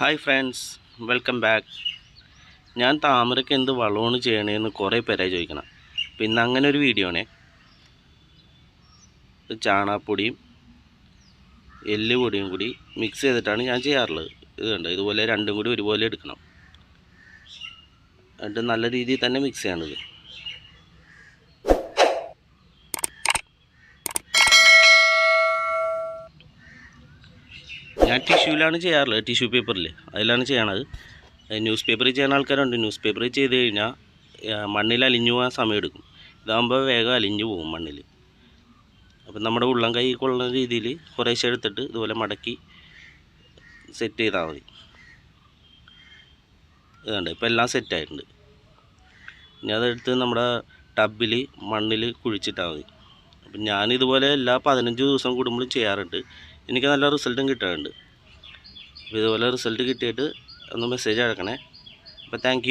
Hi friends welcome back ഞാൻ താമരയ്ക്ക് എന്ത് വളമാണ് ചെയ്യണേന്ന് കുറേ പേരായി ചോദിക്കണം. പിന്നെ അങ്ങനെ ഒരു വീഡിയോ ആണേ ചാണാപ്പൊടിയും എല്ല് പൊടിയും കൂടി മിക്സ് ചെയ്തിട്ടാണ് ഞാൻ ചെയ്യാറുള്ളത്. ഇത് കണ്ടോ? ഇതുപോലെ രണ്ടും കൂടി ഒരുപോലെ എടുക്കണം. എന്നിട്ട് നല്ല രീതിയിൽ തന്നെ മിക്സ് ചെയ്യണത് ഞാൻ ടിഷ്യൂലാണ് ചെയ്യാറുള്ളത് ടിഷ്യൂ പേപ്പറിൽ അതിലാണ് ചെയ്യണത്. ന്യൂസ് പേപ്പറിൽ ചെയ്യുന്ന ആൾക്കാരുണ്ട്. ന്യൂസ് പേപ്പറിൽ ചെയ്ത് കഴിഞ്ഞാൽ മണ്ണിൽ അലിഞ്ഞു പോകാൻ സമയമെടുക്കും. ഇതാകുമ്പോൾ വേഗം അലിഞ്ഞു പോകും മണ്ണിൽ അപ്പം നമ്മുടെ ഉള്ളം കൈ കൊള്ളുന്ന രീതിയിൽ കുറേശ്ശെ എടുത്തിട്ട് ഇതുപോലെ മടക്കി സെറ്റ് ചെയ്താൽ മതി. ഇതുണ്ട് ഇപ്പം എല്ലാം സെറ്റായിട്ടുണ്ട് ഇനി അതെടുത്ത് നമ്മുടെ ടബിൽ മണ്ണിൽ കുഴിച്ചിട്ടാൽ മതി. അപ്പം ഞാനിതുപോലെ എല്ലാ പതിനഞ്ച് ദിവസം കൂടുമ്പോഴും ചെയ്യാറുണ്ട്. എനിക്ക് നല്ല റിസൾട്ടും കിട്ടാറുണ്ട്. അപ്പോൾ ഇതുപോലെ റിസൾട്ട് കിട്ടിയിട്ട് ഒന്ന് മെസ്സേജ് അയക്കണേ. അപ്പോൾ താങ്ക്